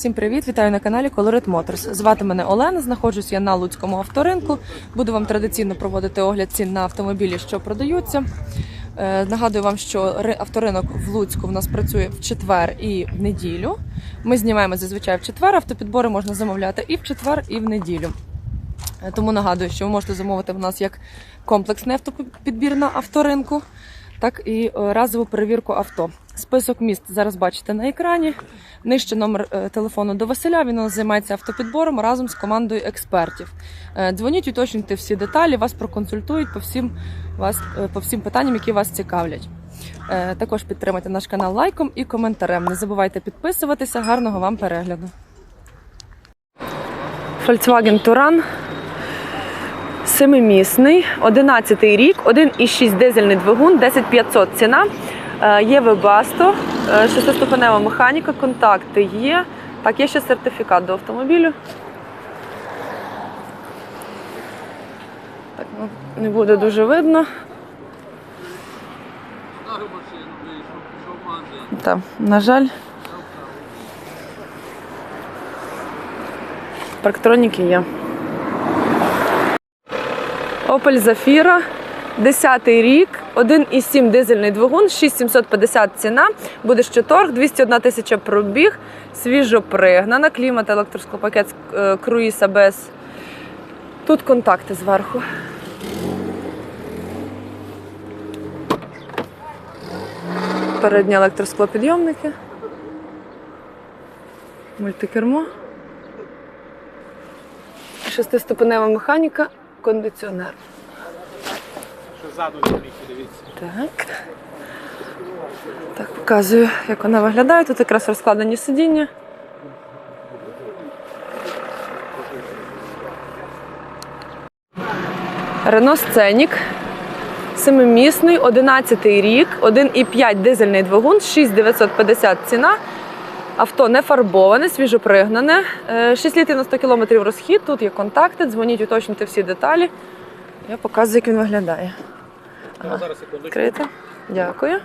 Всім привіт! Вітаю на каналі Colorit Motors. Звати мене Олена. Знаходжусь я на Луцькому авторинку. Буду вам традиційно проводити огляд цін на автомобілі, що продаються. Е, Нагадую вам, що авторинок в Луцьку в нас працює в четвер і в неділю. Ми знімаємо зазвичай в четвер. Автопідбори можна замовляти і в четвер, і в неділю. Е, Тому нагадую, що ви можете замовити в нас як комплексний автопідбір на авторинку, так і е, разову перевірку авто. Список міст зараз бачите на екрані. Нижче номер е, телефону до Василя. Він займається автопідбором разом з командою експертів. Е, Дзвоніть, уточнюйте всі деталі, вас проконсультують по всім, вас, по всім питанням, які вас цікавлять. Також підтримайте наш канал лайком і коментарем. Не забувайте підписуватися. Гарного вам перегляду. Volkswagen Touran Семимісний, 11 рік, 1,6 дизельний двигун, 10500 ціна. Е, Є вебасто, е, шестиступенева механіка, контакти є. Так, є ще сертифікат до автомобілю. Так, ну, не буде дуже видно. Так, на жаль. Парктроніки є. Opel Zafira, 10 рік, 1,7 дизельний двигун, 6750 ціна, буде ще торг, 201 тисяча пробіг, свіжо пригнана, клімат, електросклопакет, е, круїз АБС. Тут контакти зверху. Передні електросклопідйомники. Мультикермо. Шестиступенева механіка, кондиціонер. Що ззаду землі, дивіться. Так. Так, показую, як вона виглядає. Тут якраз розкладені сидіння. Рено Сценік. Семимісний, 11 рік, 1,5 дизельний двигун, 6950 ціна. Авто не фарбоване, свіжопригнане. Е, 6 літрів на 100 км розхід. Тут є контакти. Дзвоніть, уточнюйте всі деталі. Я показую, як він виглядає. Ну, зараз. Відкрите. Дякую.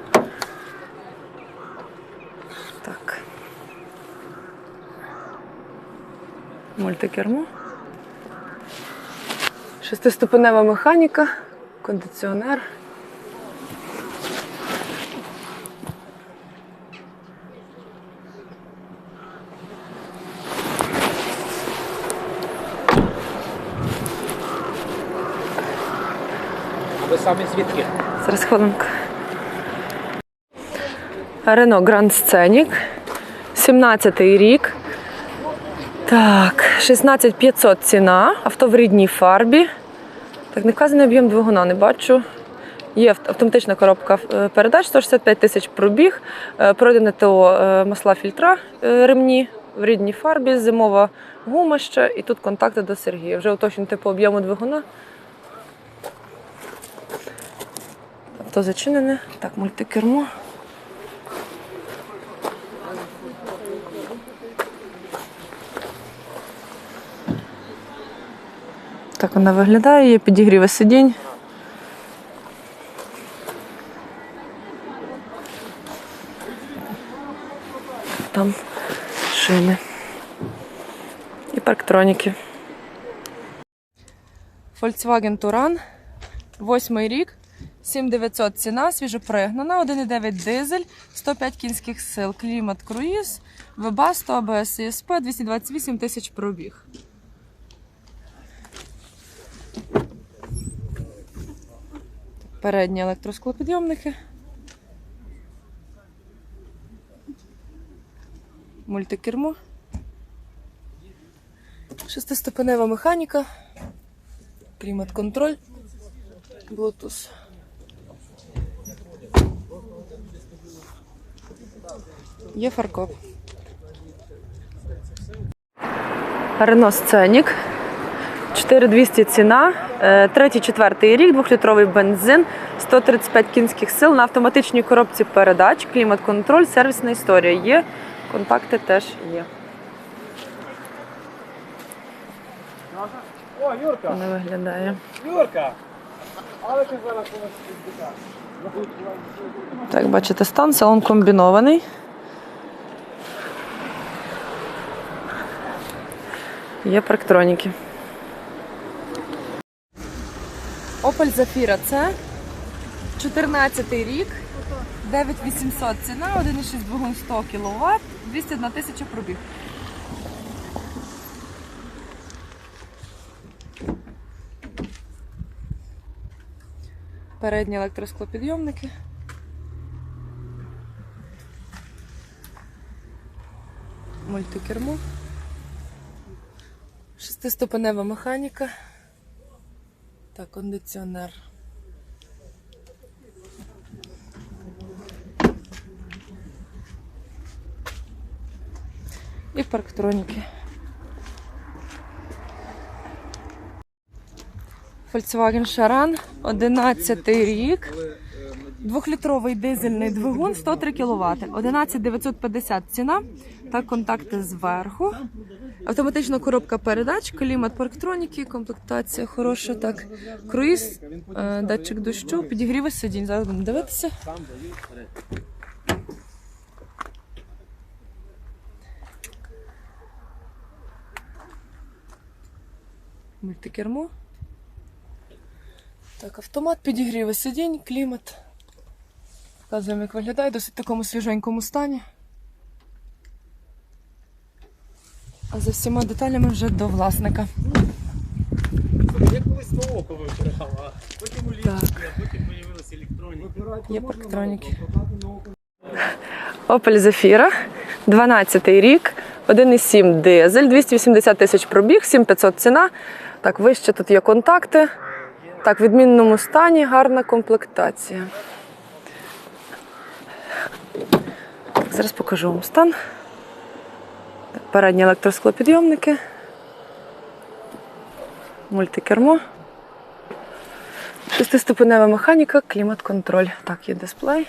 Так. Мультикермо. Шестиступенева механіка, кондиціонер. Ви самі звідки? Зараз хвилинку. Рено Гранд Сценік. 17-й рік. Так, 16500 ціна. Авто в рідній фарбі. Так, не вказаний об'єм двигуна, не бачу. Є автоматична коробка е, передач, 165 тисяч пробіг. Е, Пройдене ТО е, масла фільтра ремні в рідній фарбі, зимова гума ще, і тут контакти до Сергія. Вже уточнюйте по об'єму двигуна. Авто зачинене. Так, мультикермо. Так вона виглядає, є підігріви сидінь. Там шини. І парктроніки. Volkswagen Touran. Восьмий рік. 7900 ціна, свіжопригнана, 1,9 дизель, 105 кінських сил, клімат круїз, Webasto, ABS, ESP, 228 тисяч пробіг. Передні електросклопідйомники. Мультикермо. Шестиступенева механіка. Клімат-контроль. Bluetooth. Є фаркоп. Рено Сценік. 4200 ціна. Е, Третій, четвертий рік, двохлітровий бензин, 135 кінських сил на автоматичній коробці передач, клімат-контроль, сервісна історія є. Контакти теж є. О, Юрка! Вона виглядає. Юрка! Але ти зараз у нас. Так, бачите, стан, салон комбінований. Є парктроніки. Opel Zafira це 14 рік, 9800 ціна, 1,6 двигун 100 кВт, 201 тисяча пробіг. Передні електросклопідйомники. Мультикермо. Шестиступенева механіка та кондиціонер. І парктроніки. Volkswagen Charan, 11 рік. Двохлітровий дизельний двигун 103 кВт. 11950 ціна та контакти зверху. Автоматична коробка передач, клімат парктроніки, комплектація хороша. Так, круїз, е, датчик дощу, підігріви сидінь. Зараз будемо дивитися. Мультикермо. Так, автомат, підігріви сидінь, клімат. Показуємо, як виглядає, досить такому свіженькому стані. А за всіма деталями вже до власника. Я колись на око вибирав, а потім у а потім появилася електроніка. Є парктроніки. Opel Zafira, 12 рік, 1,7 дизель, 280 тисяч пробіг, 7500 ціна. Так, вище тут є контакти. Так, в відмінному стані, гарна комплектація. Так, зараз покажу вам стан. Передні електросклопідйомники. Мультикермо. Шестиступенева механіка, клімат-контроль. Так, є дисплей.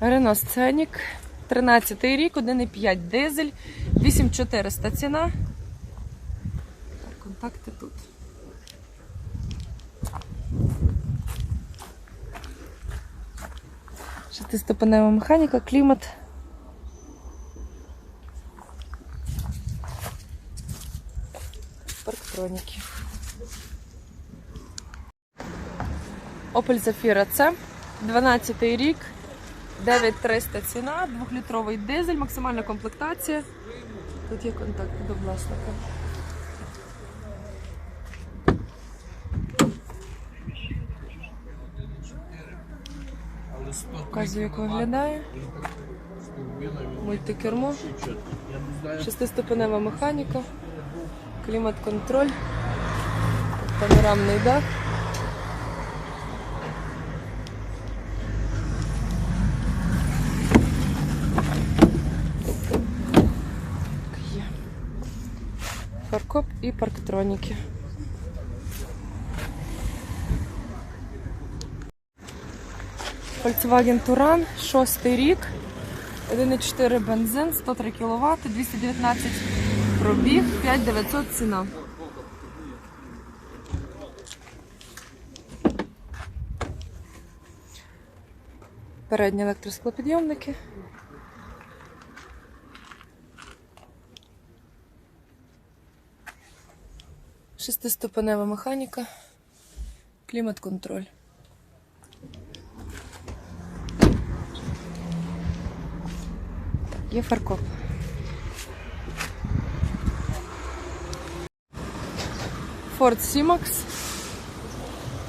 Рено Сценік, 13 рік, 1,5 дизель, 8400 ціна. Тут. Шестиступенева механіка, клімат. Парктроніки. Opel Zafira C, 12 й рік, 9300 ціна, 2-літровий дизель, максимальна комплектація. Тут є контакт до власника. Показую, як виглядає. Мультикермо, шестиступенева механіка, клімат-контроль, панорамний дах. Є. Фаркоп і парктроніки. Volkswagen Touran, шостий рік, 1,4 бензин, 103 кВт, 219 пробіг, 5900 ціна. Передні електросклопідйомники. Шестиступенева механіка, клімат-контроль. Є фаркоп. Ford Simax.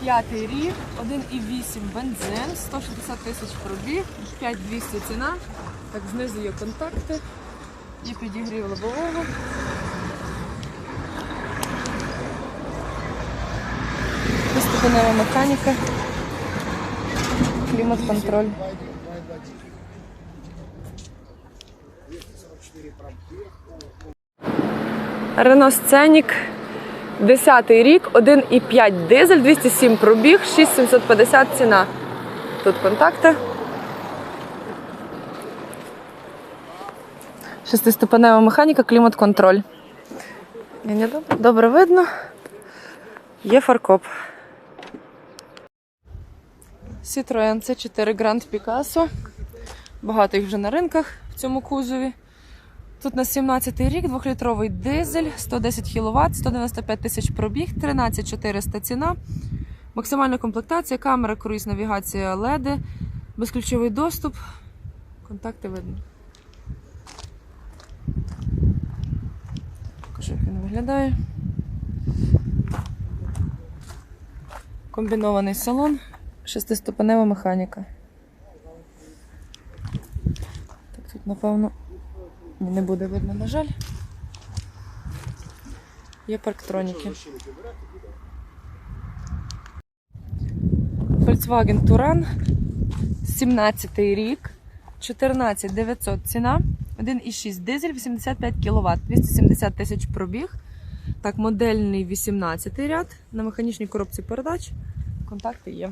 П'ятий рік, 1,8 бензин, 160 тисяч пробіг, 5200 ціна. Так, знизу є контакти, є підігрів лобового. Виступенева механіка, клімат-контроль. Рено Сценік, 10 рік, 1,5 дизель, 207 пробіг, 6750 ціна. Тут контакти. Шестиступенева механіка, клімат-контроль. Добре. Видно. Є фаркоп. Citroen C4 Grand Picasso. Багато їх вже на ринках в цьому кузові. Тут на 17-й рік, 2-літровий дизель, 110 кВт, 195 тисяч пробіг, 13 400 ціна. Максимальна комплектація, камера, круїз, навігація, LED, безключовий доступ. Контакти видно. Покажу, як він виглядає. Комбінований салон, шестиступенева механіка. Так, тут, напевно, не буде видно, на жаль. Є парктроніки. Volkswagen Touran, 17 рік, 14 900 ціна, 1,6 дизель, 85 кВт, 270 тисяч пробіг. Так, модельний 18 ряд на механічній коробці передач. Контакти є.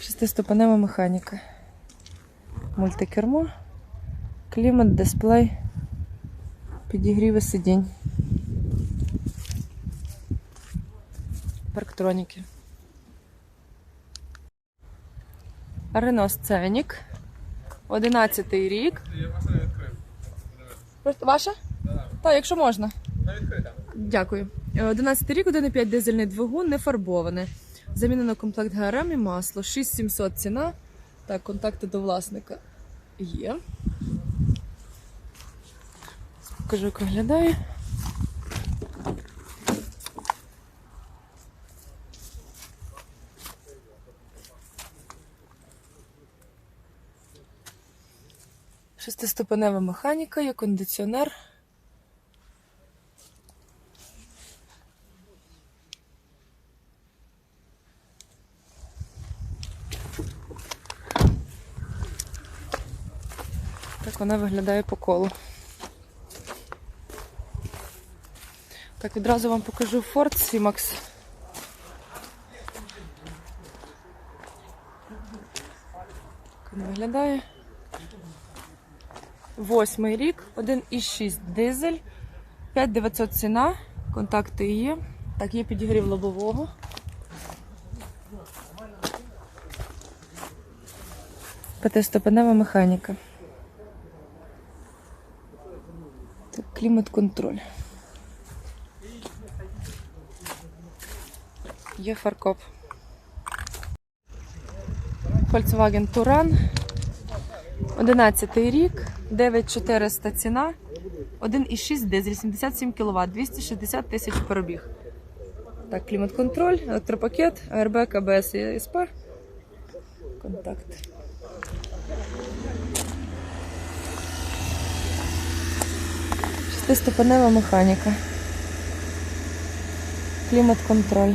Шестиступенева механіка. Мультикермо, клімат, дисплей, підігріви сидінь. Парктроніки. Renault Scenic. 11 рік. Просто Ваша? Так, якщо можна. Дякую. Е, 11 рік, 1,5 дизельний двигун, не фарбоване. Замінено комплект ГРМ і масло. 6700 ціна. Так, контакти до власника є. Покажу, як виглядає. Шестиступенева механіка, є кондиціонер. Так вона виглядає по колу. Так, відразу вам покажу Ford C-Max. Так він виглядає. Восьмий рік, 1,6 дизель, 5900 ціна, контакти є. Так, є підігрів лобового. П'ятиступенева механіка. Клімат-контроль. Є фаркоп. Volkswagen Touran. 11 рік, 9400 ціна, 1,6 дизель, 77 кВт, 260 тисяч пробіг. Так, клімат-контроль, електропакет, АРБ, КБС і СП. Контакт. Шестиступенева механіка. Клімат-контроль.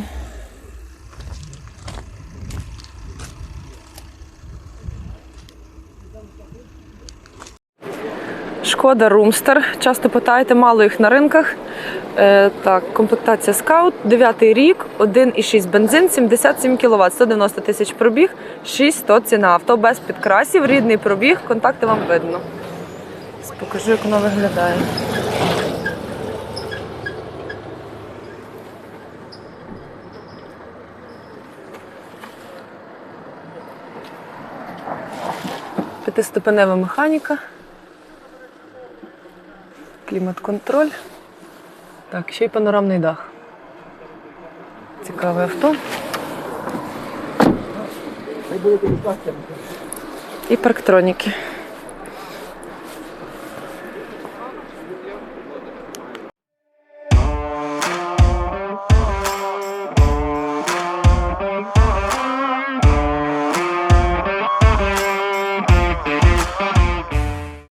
Шкода Румстер. Часто питаєте, мало їх на ринках. Е, так, комплектація Scout, 9 рік, 1,6 бензин, 77 кВт, 190 тисяч пробіг, 6100 ціна. Авто без підкрасів, рідний пробіг, контакти вам видно. Покажу, як воно виглядає. П'ятиступенева механіка. Клімат-контроль. Так, ще й панорамний дах. Цікаве авто. І парктроніки.